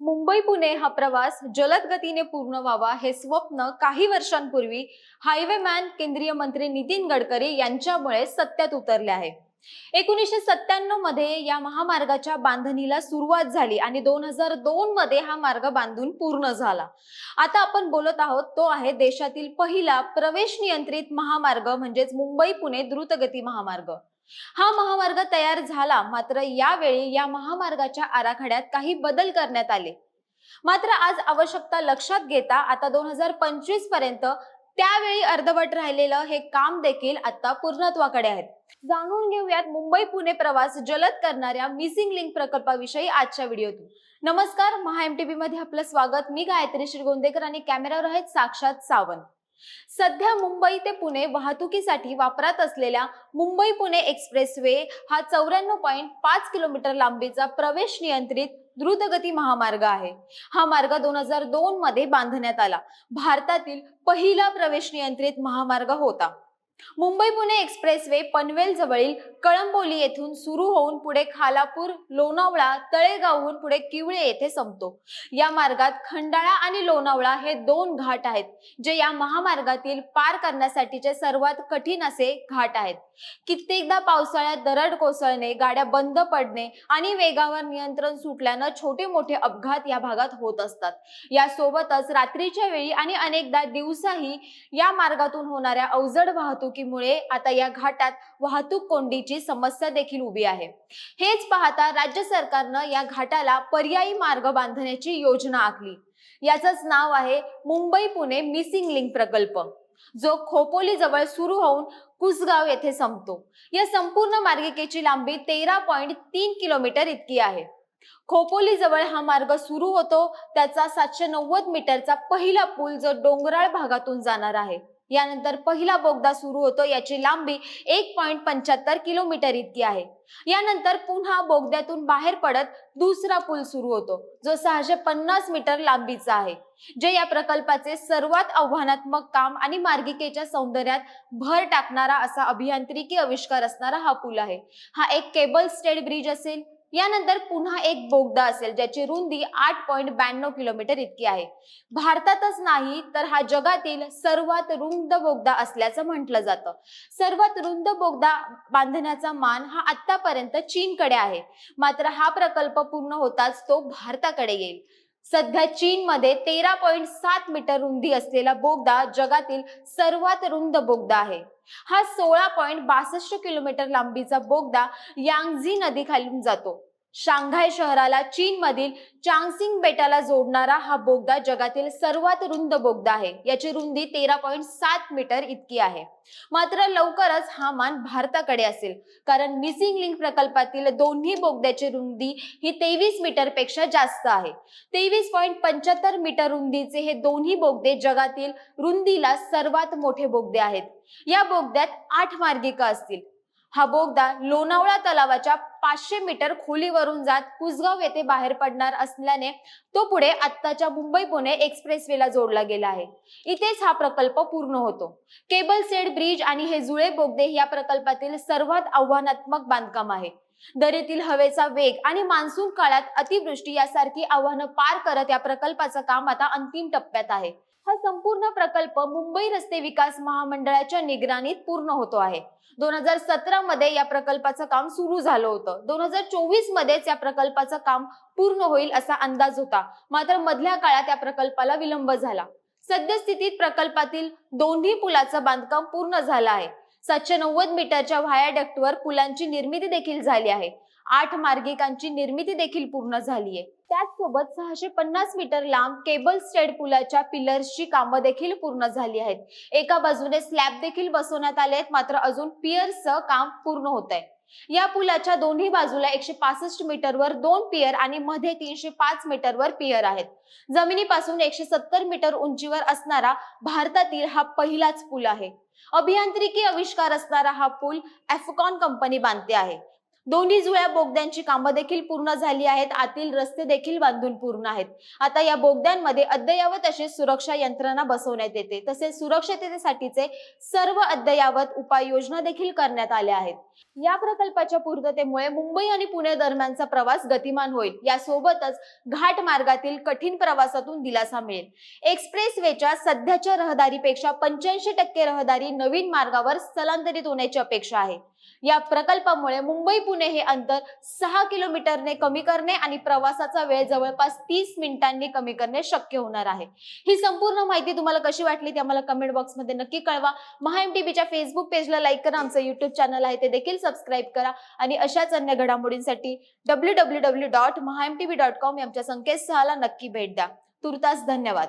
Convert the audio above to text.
मुंबई पुणे हा प्रवास जलद गतीने पूर्ण व्हावा हे स्वप्न काही वर्षांपूर्वी हायवे मॅन केंद्रीय मंत्री नितीन गडकरी यांच्यामुळे सत्यात उतरले आहे. एकोणीसशे सत्त्याण्णवमध्ये या महामार्गाच्या बांधणीला सुरुवात झाली आणि दोन हजार दोन मध्ये हा मार्ग बांधून पूर्ण झाला. आता आपण बोलत आहोत तो आहे देशातील पहिला प्रवेश नियंत्रित महामार्ग म्हणजेच मुंबई पुणे द्रुतगती महामार्ग. हा महामार्ग तयार झाला मात्र यावेळी या महामार्गाच्या आराखड्यात काही बदल करण्यात आले. मात्र आज आवश्यकता लक्षात घेता आता दोन हजार पंचवीसपर्यंत त्यावेळी अर्धवट राहिलेलं हे काम देखील आता पूर्णत्वाकडे आहेत जाणून घेऊयात मुंबई पुणे प्रवास जलद करणाऱ्या मिसिंग लिंक प्रकल्पाविषयी आजच्या व्हिडिओतून. नमस्कार महा एमटीबी मध्ये आपलं स्वागत. मी गायत्री श्रीगोंदेकर आणि कॅमेरावर आहेत साक्षात सावंत. सध्या मुंबई ते पुणे वाहतुकीसाठी वापरात असलेल्या मुंबई पुणे एक्सप्रेस वे हा चौऱ्याण्णव पॉईंट पाच किलोमीटर लांबीचा प्रवेश नियंत्रित द्रुतगती महामार्ग आहे. हा मार्ग दोन हजार दोन मध्ये बांधण्यात आला. भारतातील पहिला प्रवेश नियंत्रित महामार्ग होता. मुंबई पुणे एक्सप्रेस वे पनवेल जवळील कळंबोली येथून सुरू होऊन पुढे खालापूर लोणावळा तळेगावहून पुढे किवळे येथे संपतो. या मार्गात खंडाळा आणि लोणावळा हे दोन घाट आहेत जे या महामार्गातील पार करण्यासाठीचे सर्वात कठीण असे घाट आहेत. कित्येकदा पावसाळ्यात दरड कोसळणे गाड्या बंद पडणे आणि वेगावर नियंत्रण सुटल्यानं छोटे मोठे अपघात या भागात होत असतात. यासोबतच रात्रीच्या वेळी आणि अनेकदा दिवसाही या मार्गातून होणाऱ्या अवजड वाहतूक वाहतुकीमुळे आता या घाटात वाहतूक कोंडीची समस्या देखील उभी आहे. हेच पाहता राज्य सरकारनं या घाटाला पर्यायी मार्ग बांधण्याची योजना आखली. याचंच नाव आहे मुंबई पुणे मिसिंग लिंक प्रकल्प. जो खोपोली जवळ सुरू होऊन कुसगाव येथे संपतो. या संपूर्ण मार्गिकेची लांबी तेरा पॉइंट तीन किलोमीटर इतकी आहे. खोपोली जवळ हा मार्ग सुरू होतो त्याचा सातशे नव्वद मीटरचा पहिला पूल जो डोंगराळ भागातून जाणार आहे. यानंतर पहिला बोगदा सुरू होतो. याची लांबी एक पॉइंट पंच्याहत्तर किलोमीटर इतकी आहे. यानंतर पुन्हा बोगद्यातून बाहेर पडत दुसरा पूल सुरू होतो जो सहाशे पन्नास मीटर लांबीचा आहे. जे या प्रकल्पाचे सर्वात आव्हानात्मक काम आणि मार्गिकेच्या सौंदर्यात भर टाकणारा असा अभियांत्रिकी आविष्कार असणारा हा पूल आहे. हा एक केबल स्टेड ब्रिज असेल यानंतर पुन्हा एक बोगदा असेल ज्याची रुंदी आठ पॉईंट ब्याण्णव किलोमीटर इतकी आहे. भारतातच नाही तर हा जगातील सर्वात रुंद बोगदा असल्याचं म्हटलं जातं. सर्वात रुंद बोगदा बांधण्याचा मान हा आतापर्यंत चीनकडे आहे. मात्र हा प्रकल्प पूर्ण होताच तो भारताकडे येईल. सध्या चीनमध्ये तेरा पॉईंट सात मीटर रुंदी असलेला बोगदा जगातील सर्वात रुंद बोगदा आहे. हा सोळा पॉईंट बासष्ट किलोमीटर लांबीचा बोगदा यांगझी नदीखालून जातो. शांघाय शहराला चीन मधील चांगसिंग बेटाला जोडणारा हा बोगदा जगातील सर्वात रुंद बोगदा आहे. याची रुंदी तेरा पॉईंट सात मीटर इतकी आहे. मात्र लवकरच हा मान भारताकडे असेल. कारण मिसिंग लिंक प्रकल्पातील दोन्ही बोगद्याची रुंदी ही तेवीस मीटरपेक्षा जास्त आहे. तेवीस पॉईंट पंच्याहत्तर मीटर रुंदीचे हे दोन्ही बोगदे जगातील रुंदीला सर्वात मोठे बोगदे आहेत. या बोगद्यात आठ मार्गिका असतील. हा बोगदा लोणावळा तलावाच्या पाचशे मीटर खोलीवरून जात कुसगाव येथे बाहेर पडणार असल्याने तो पुढे आत्ताच्या मुंबई पुणे एक्सप्रेसवेला जोडला गेला आहे. इथेच हा प्रकल्प पूर्ण होतो. केबल सेड ब्रिज आणि हे जुळे बोगदे या प्रकल्पातील सर्वात आव्हानात्मक बांधकाम आहे. दरीतील हवेचा वेग आणि मान्सून काळात अतिवृष्टी यासारखी आव्हानं पार करत या प्रकल्पाचं काम आता अंतिम टप्प्यात आहे. हा संपूर्ण प्रकल्प मुंबई रस्ते विकास महामंडळाच्या निगराणीत पूर्ण होतो आहे. दोन हजार सतरा मध्ये या प्रकल्पाचं काम सुरू झालं होतं. दोन हजार चोवीस मध्येच या प्रकल्पाचं काम पूर्ण होईल असा अंदाज होता. मात्र मधल्या काळात या प्रकल्पाला विलंब झाला. सद्यस्थितीत प्रकल्पातील दोन्ही पुलाचं बांधकाम पूर्ण झालं आहे. सातशे नव्वद मीटरच्या व्हायाडक्टवर पुलांची निर्मिती देखील झाली आहे. आठ मार्गिकांची निर्मिती देखील पूर्ण झाली आहे त्याचसोबत सहाशे पन्नास मीटर लांब केबल स्टेड पुलाच्या पिलर्सची कामं देखील पूर्ण झाली आहेत. एका बाजूने स्लॅब देखील बसवण्यात आले आहेत मात्र अजून पियर्सचं काम पूर्ण होत आहे या पुलाच्या दोन्ही बाजूला एकशे पासष्ट मीटरवर दोन पियर आणि मध्ये तीनशे पाच मीटरवर पियर आहेत. जमिनीपासून एकशे सत्तर मीटर उंचीवर असणारा भारतातील हा पहिलाच पूल आहे. अभियांत्रिकी आविष्कार असणारा हा पूल एफकॉन कंपनी बांधते आहे. दोन्ही जुळ्या बोगद्यांची कामं देखील पूर्ण झाली आहेत. आतील रस्ते देखील बांधून पूर्ण आहेत. आता या बोगद्यांमध्ये अद्ययावत अशी सुरक्षा यंत्रणा बसवण्यात येते. तसेच सुरक्षिततेसाठीचे सर्व अद्ययावत उपाययोजना देखील करण्यात आल्या आहेत. या प्रकल्पाच्या पूर्ततेमुळे मुंबई आणि पुणे दरम्यानचा प्रवास गतिमान होईल. यासोबतच घाट मार्गातील कठीण प्रवासातून दिलासा मिळेल. एक्सप्रेस वेच्या सध्याच्या रहदारीपेक्षा पंच्याऐंशी टक्के रहदारी नवीन मार्गावर स्थलांतरित होण्याची अपेक्षा आहे. या प्रकल्पामुळे मुंबई पुणे हे अंतर सहा किलोमीटरने कमी करणे आणि प्रवासाचा वेळ जवळपास तीस मिनिटांनी कमी करणे शक्य होणार आहे. ही संपूर्ण माहिती तुम्हाला कशी वाटली ते आम्हाला कमेंट बॉक्समध्ये नक्की कळवा. महा एम फेसबुक पेजला लाईक करा. आमचं युट्यूब चॅनल आहे ते देखील सबस्क्राईब करा. आणि अशाच अन्य घडामोडींसाठी W W W dot Maha M T dot com आमच्या संकेतस्थळाला नक्की भेट द्या. तुर्तास धन्यवाद.